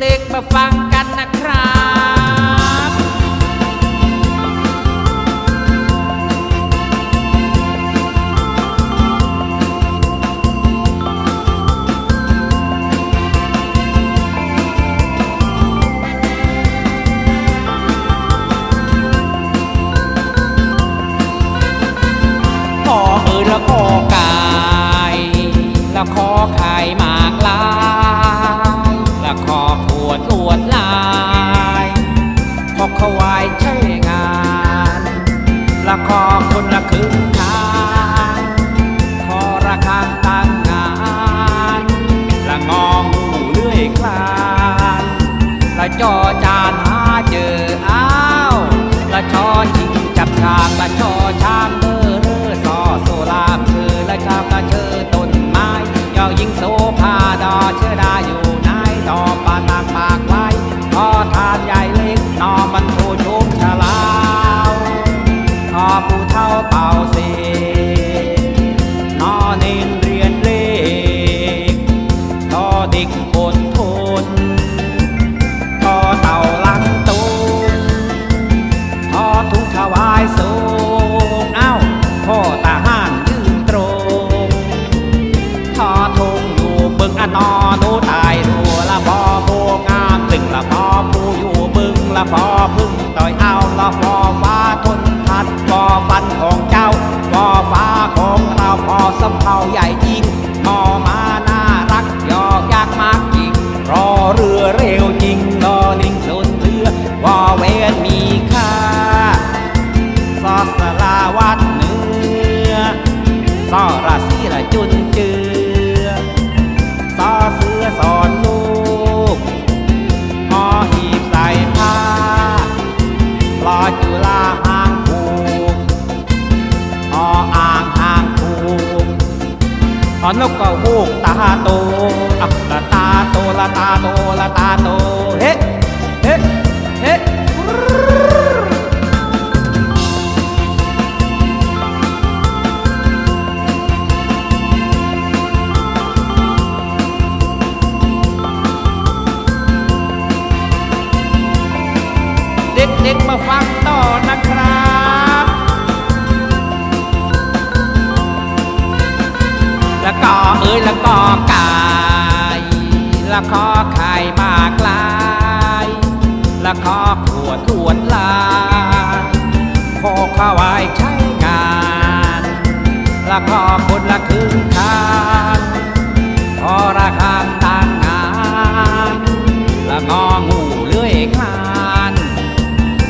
เด็กๆมาฟังกันนะครับขอเอ่ยแล้วก็กายแล้วขอไข่หมา ขอขวายใช่งานล้วขอคนละครึ่งทางขอระฆังตั้งงาน ละงองูเลื่อยคลาน ละจอจานหาเจออ้าว ละชอชิงจับฉากและชอชามเด้อเด้อซอโซลาบคือละชามละเชอต้นไม้ยอยิงโซ ตายรัวละพอโบงามตึงละพอปูอยู่บึงละพอพึ่งต่อยเอาละพอฟ้าทนทัดพอฟันของเจ้าพอฟ้าของเราพอสำเภาใหญ่จริงมอมาน่ารักยอกยากมากจริงรอเรือเร็วจริงรอลิงชนเรือวอ อนกก็ฮูกตาโตอักละตาโตละตาโตละตาโตเฮ้เฮ้เฮ้เด็กๆมาฟังต่อนะครับ แล้วก็เอ้ยแล้วก็กายแล้วขอไข่มากลายแล้วขอขวดอวดลายขอขวายใช้งานแล้วขอคนละครึ่งทางขอราคาต่างงานแล้วงองูเลื่อยคลาน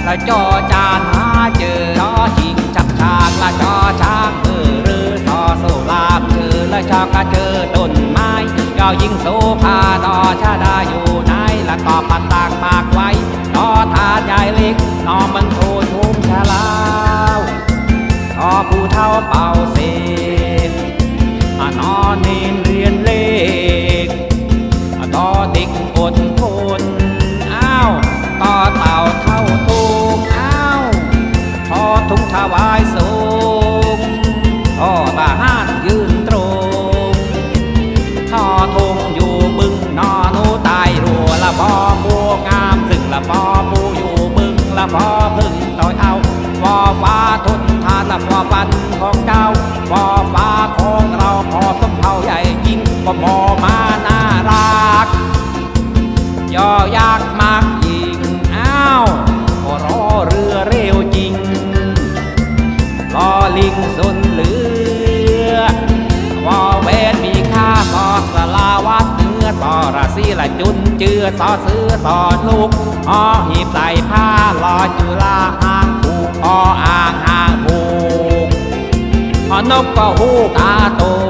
ละจอจานหาเจอจอชิงจับฉากละจอช้า อละชอกระเจอต้นไม้ยอยิงโซพาดอชาดาอยู่ไหนละก็ปันตากปากไว้นอทานใหญ่เล็กนอมันโทชุมชะลาวขอผู้เท่าเป่าเสกอนอเนนเรียนเลขต่อเด็กอดทนอ้าวต่อเต่าเท่าตูมอ้าวพอทุงถวายส ละพอพึ่งต่อยเอาพอฟ้าทนทานละพอปันของเจ้าพอฟ้าของเราพอสมเผาใหญ่จริงก็มอมาน่ารักย่อยากมากยิงอ้าวก็รอเรือเร็วจริงรอลิงสน ราศีละจุนเจือต่อซื้อต่อลูกออหีบใส่ผ้ารอจุลาหางผูกออ่างหางผูกอนกก็หูตาโตอะละตาตละตาโตละตาโต